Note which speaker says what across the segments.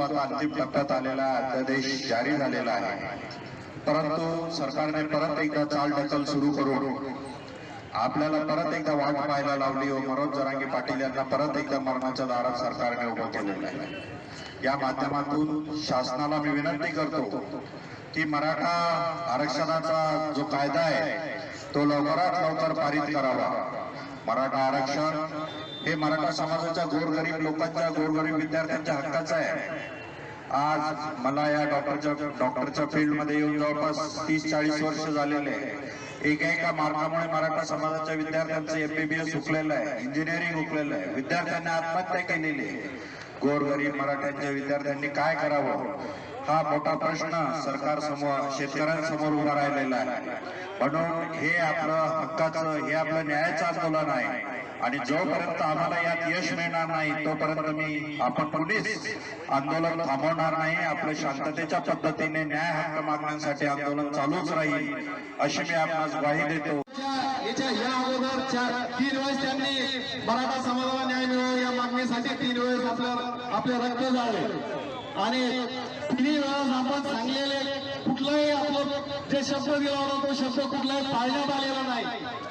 Speaker 1: आता अंतिम टप्प्यात आलेला अध्यादेश जारी झालेला आहे. परंतु सरकारने परत एकदा चाल ढकल सुरू करून आपल्याला परत एकदा वाट पाहायला लावली व मनोज जरांगे पाटील यांना परत एकदा मरणाच्या दारात सरकारने उभं केलेलं आहे. या माध्यमातून शासनाला मी विनंती करतो की मराठा आरक्षणाचा जो कायदा आहे तो लवकरात लवकर पारित करावा. मराठा आरक्षण हे मराठा समाजाच्या गोरगरीब लोकांच्या गोरगरीब विद्यार्थ्यांच्या हक्काचं आहे. आज मला या डॉक्टरच्या डॉक्टरच्या फील्डमध्ये येऊन जवळपास तीस चाळीस वर्ष झालेले आहे. एका एका मार्गामुळे मराठा समाजाच्या विद्यार्थ्यांचं एमबीबीएस हुकलेलं आहे इंजिनिअरिंग हुकलेलं आहे. विद्यार्थ्यांनी आत्महत्या केलेली आहे. गोरगरीब मराठ्यांच्या विद्यार्थ्यांनी काय करावं? हा मोठा प्रश्न सरकार समोर शेतकऱ्यांसमोर उभा राहिलेला आहे. म्हणून हे आपलं हक्काचं हे आपलं न्यायाचं आंदोलन आहे. आणि जोपर्यंत आम्हाला यात यश मिळणार नाही तोपर्यंत मी आपण पोलीस आंदोलन थांबवणार नाही. आपलं शांततेच्या पद्धतीने न्याय हक्क मागण्यासाठी आंदोलन चालूच राहील अशी मी आपणास ग्वाही देतो.
Speaker 2: या अगोदर चार तीन वेळेस त्यांनी मराठा समाजाला न्याय मिळावा या मागणीसाठी तीन वेळेस आपलं आपले रक्त झाले आणि तिन्ही वेळा आपण सांगलेले कुठलाही आपलं जे शब्द दिला होता तो शब्द कुठलाही पाळण्यात आलेला नाही.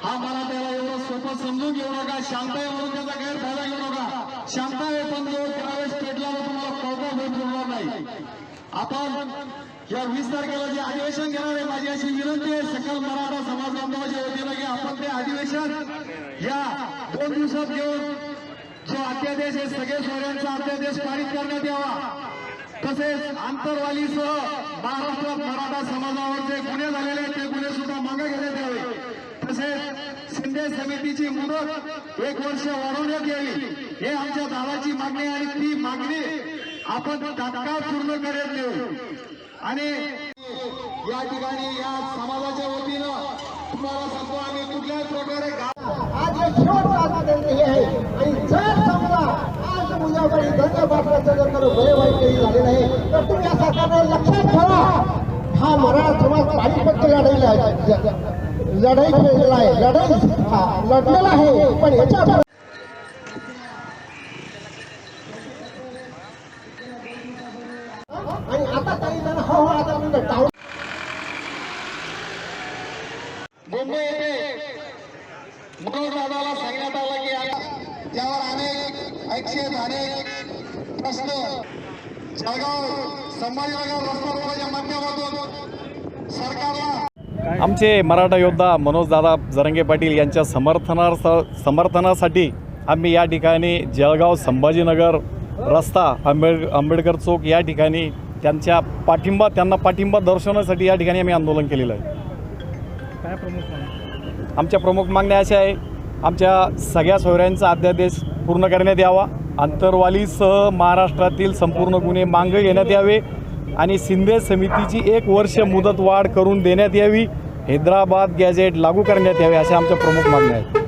Speaker 2: हा मला त्याला एवढं सोपं समजून घेऊ नका. शांत आहे म्हणून त्याचा गैरफायदा घेऊ नका. शांत आहे पण जो त्यावेळेस पेटला तर तुम्हाला कळता होत होणार नाही. आपण या वीस तारखेला जे अधिवेशन घेणार आहे माझी अशी विनंती आहे सकल मराठा समाज बांधवाच्या वतीनं की आपण ते अधिवेशन या दोन दिवसात घेऊन जो अध्यादेश आहे सगळे सोयऱ्यांचा अध्यादेश पारित करण्यात यावा. तसेच आंतरवालीसह महाराष्ट्रात मराठा समाजावर जे गुन्हे झालेले आहेत ते गुन्हे सुद्धा मागे घेण्यात यावे. तसेच शिंदे समितीची मुदत एक वर्ष वाढवण्यात यावी. हे आमच्या दादाची मागणी आणि ती मागणी आपण तात्काळ पूर्ण करत देऊ आणि या ठिकाणी या समाजाच्या वतीनं तुम्हाला सांगतो आम्ही कुठल्याही प्रकारे
Speaker 3: आज हे शेवटचा हे आहे. आणि जर समजा आज उद्या उद्याकडे धन्य बाटल्याचं जर करून भय वाईट काही झालेलं आहे तर तुम्ही या सरकारने लक्षात ठेवा. हा मराठा समाज पाणीपट्टी लढायला आहे. लढाई खेळलेला आहे. लढाई लढलेला आहे. पण याच्या आणि आता काही जण हो हो आता म्हणतात टाळू
Speaker 2: मुंबई येथे मनोज सांगण्यात आलं की यावर अनेक ऐक्षेत अनेक प्रश्न जळगाव संभाजीनगर रस्ता रोडच्या माध्यमातून सरकारला
Speaker 4: आमचे मराठा योद्धा मनोजदादा जरंगे पाटील यांच्या समर्थनार्थ समर्थनासाठी आम्ही या ठिकाणी जळगाव संभाजीनगर रस्ता आंबेड आंबेडकर चौक या ठिकाणी त्यांच्या पाठिंबा त्यांना पाठिंबा दर्शवण्यासाठी या ठिकाणी आम्ही आंदोलन केलेलं आहे. आमच्या प्रमुख मागण्या अशा आहे आमच्या सगळ्या सोयऱ्यांचा अध्यादेश पूर्ण करण्यात यावा. आंतरवालीसह महाराष्ट्रातील संपूर्ण गुन्हे मागे घेण्यात यावे आणि शिंदे समितीची एक वर्ष मुदत वाढ करून देण्यात यावी हैदराबाद गॅजेट लागू करण्यात यावे अशा आमच्या प्रमुख मागण्या आहेत.